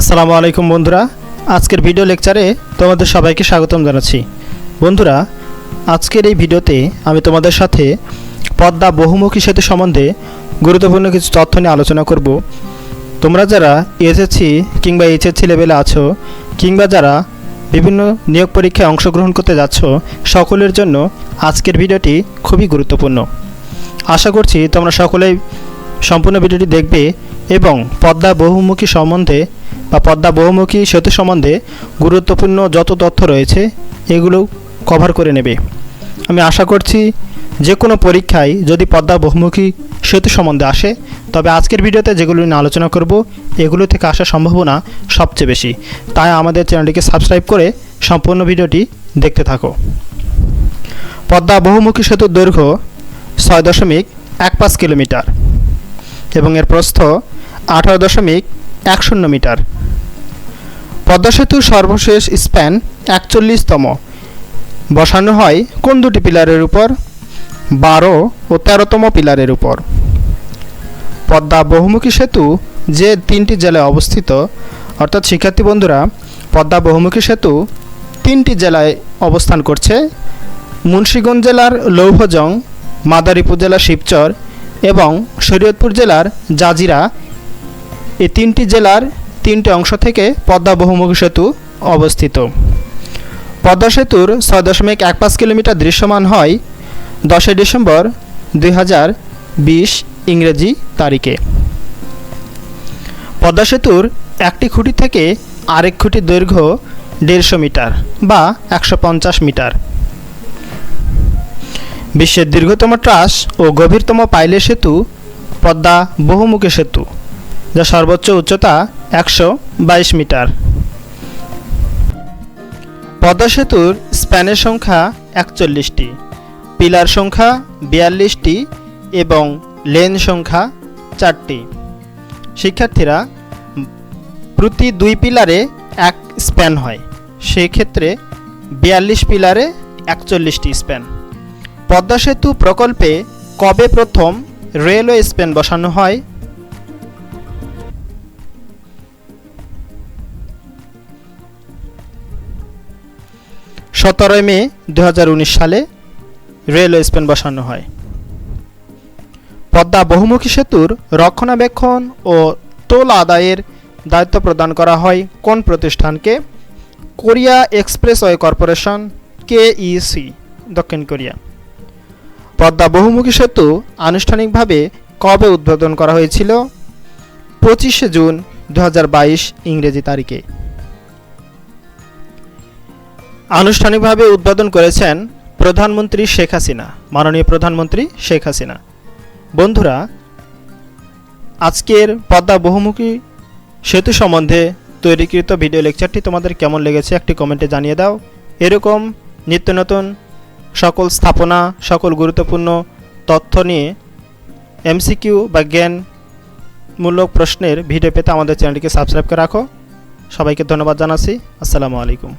আসসালামু আলাইকুম বন্ধুরা। আজকের ভিডিও লেকচারে তোমাদের সবাইকে স্বাগতম জানাচ্ছি। বন্ধুরা, আজকের এই ভিডিওতে আমি তোমাদের সাথে পদ্মা বহুমুখী সেতু সম্বন্ধে গুরুত্বপূর্ণ কিছু তথ্য নিয়ে আলোচনা করব। তোমরা যারা এসএসসি কিংবা এইচএসসি লেভেলে আছো, কিংবা যারা বিভিন্ন নিয়োগ পরীক্ষায় অংশগ্রহণ করতে যাচ্ছ, সকলের জন্য আজকের ভিডিওটি খুবই গুরুত্বপূর্ণ। আশা করছি তোমরা সকলেই সম্পূর্ণ ভিডিওটি দেখবে এবং পদ্মা বহুমুখী সম্বন্ধে বা পদ্মা বহুমুখী সেতু সম্বন্ধে গুরুত্বপূর্ণ যত তথ্য রয়েছে এগুলো কভার করে নেবে। আমি আশা করছি যে কোনো পরীক্ষায় যদি পদ্মা বহুমুখী সেতু সম্বন্ধে আসে, তবে আজকের ভিডিওতে যেগুলো নিয়ে আলোচনা করব, এগুলো থেকে আসার সম্ভাবনা সবচেয়ে বেশি। তাই আমাদের চ্যানেলটিকে সাবস্ক্রাইব করে সম্পূর্ণ ভিডিওটি দেখতে থাকো। পদ্মা বহুমুখী সেতুর দৈর্ঘ্য ছয় দশমিক এক পাঁচ কিলোমিটার এবং এর প্রস্থ আঠারো দশমিক এক শূন্য মিটার। পদ্মা সেতুর সর্বশেষ স্প্যান একচল্লিশতম। বসানো হয় কোন দুটি পিলারের উপর? বারো ও তেরোতম পিলারের উপর। পদ্মা বহুমুখী সেতু যে তিনটি জেলায় অবস্থিত, অর্থাৎ শিক্ষার্থী বন্ধুরা, পদ্মা বহুমুখী সেতু তিনটি জেলায় অবস্থান করছে। মুন্সীগঞ্জ জেলার লৌহজং, মাদারীপুর জেলার শিবচর এবং শরীয়তপুর জেলার জাজিরা এই তিনটি জেলার তিনটি অংশ থেকে পদ্মা বহুমুখী সেতু অবস্থিত। পদ্মা সেতুর ছয় দশমিক এক পাঁচ কিলোমিটার দৃশ্যমান হয় দশই ডিসেম্বর দুই হাজার বিশ ইংরেজি তারিখে। পদ্মা সেতুর একটি খুঁটি থেকে আরেক খুঁটির দৈর্ঘ্য দেড়শো মিটার বা একশো পঞ্চাশ মিটার। বিশ্বের দীর্ঘতম ট্রাস ও গভীরতম পাইলে সেতু পদ্মা বহুমুখী সেতু। যা সর্বোচ্চ উচ্চতা একশো বাইশ মিটার। পদ্মা সেতুর স্প্যানের সংখ্যা একচল্লিশটি, পিলার সংখ্যা বিয়াল্লিশটি এবং লেন সংখ্যা চারটি। শিক্ষার্থীরা, প্রতি দুই পিলারে এক স্প্যান হয় সেই ক্ষেত্রে বিয়াল্লিশ পিলারে একচল্লিশটি স্প্যান। পদ্মা সেতু প্রকল্পে কবে প্রথম রেলওয়ে স্প্যান বসানো হয়? সতেরোই মে দু হাজার উনিশ সালে রেলওয়ে স্প্যান বসানো হয়। পদ্মা বহুমুখী সেতুর রক্ষণাবেক্ষণ ও টোল আদায়ের দায়িত্ব প্রদান করা হয় কোন প্রতিষ্ঠানকে? কোরিয়া এক্সপ্রেসওয়ে কর্পোরেশন, কেইসি, দক্ষিণ কোরিয়া। পদ্মা বহুমুখী সেতু আনুষ্ঠানিকভাবে কবে উদ্বোধন করা হয়েছিল? পঁচিশে জুন দু হাজার বাইশ ইংরেজি তারিখে। আনুষ্ঠানিকভাবে উদ্বোধন করেছেন প্রধানমন্ত্রী শেখ হাসিনা, মাননীয় প্রধানমন্ত্রী শেখ হাসিনা। বন্ধুরা, আজকের পদ্মা বহুমুখী সেতু সম্বন্ধে তৈরিকৃত ভিডিও লেকচারটি তোমাদের কেমন লেগেছে একটি কমেন্টে জানিয়ে দাও। এরকম নিত্য নতুন সকল স্থাপনা, সকল গুরুত্বপূর্ণ তথ্য নিয়ে এমসিকিউ বা জ্ঞানমূলক প্রশ্নের ভিডিও পেতে আমাদের চ্যানেলটিকে সাবস্ক্রাইব করে রাখো। সবাইকে ধন্যবাদ জানাচ্ছি। আসসালামু আলাইকুম।